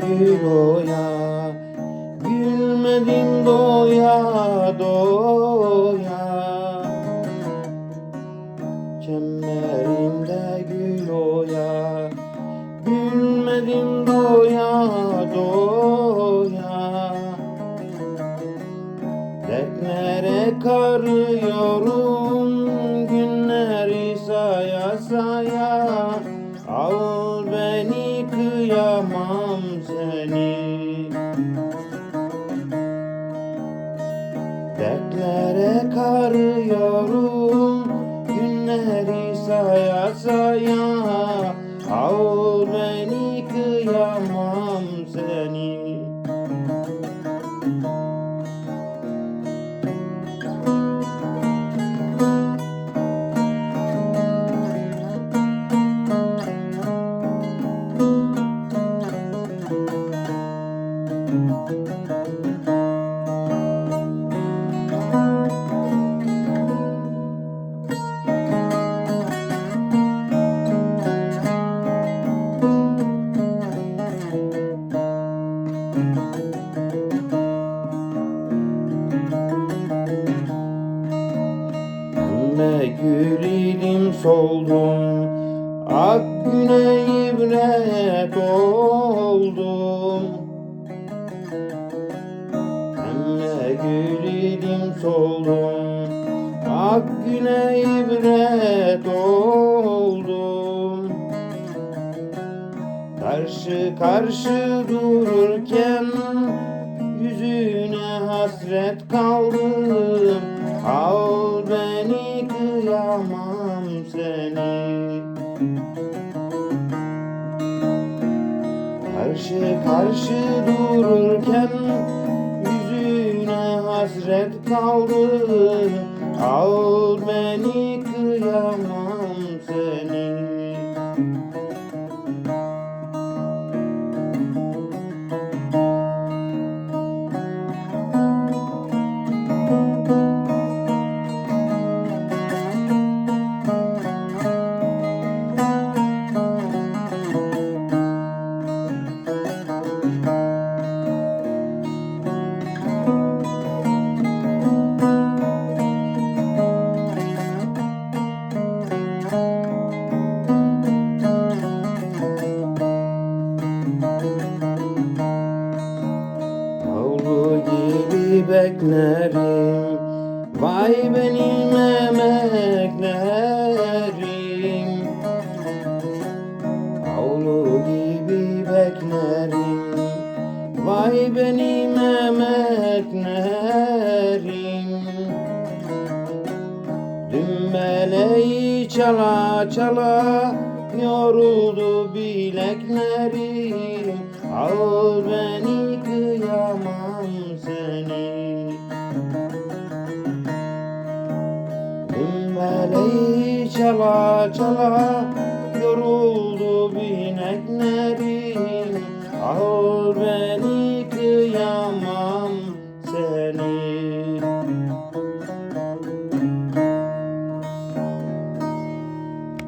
থাকিব না। Günleri saya saya Al beni kıyamam Pembe gül idim soldum. Ak güne ibret oldum Pembe gül idim soldum. Ak güne ibret oldum Karşı karşı dururken Yüzüne hasret kaldım kıyamam seni. Karşı karşı dururken Yüzüne hasret kaldım Al beni kıyamam seni gibi beklerim Vay benim emeklerim Avlu gibi beklerim. Vay benim emeklerim Dümbeleyi çala çala Yoruldu bileklerim. Al beni Çala çala Yoruldu bineklerim beni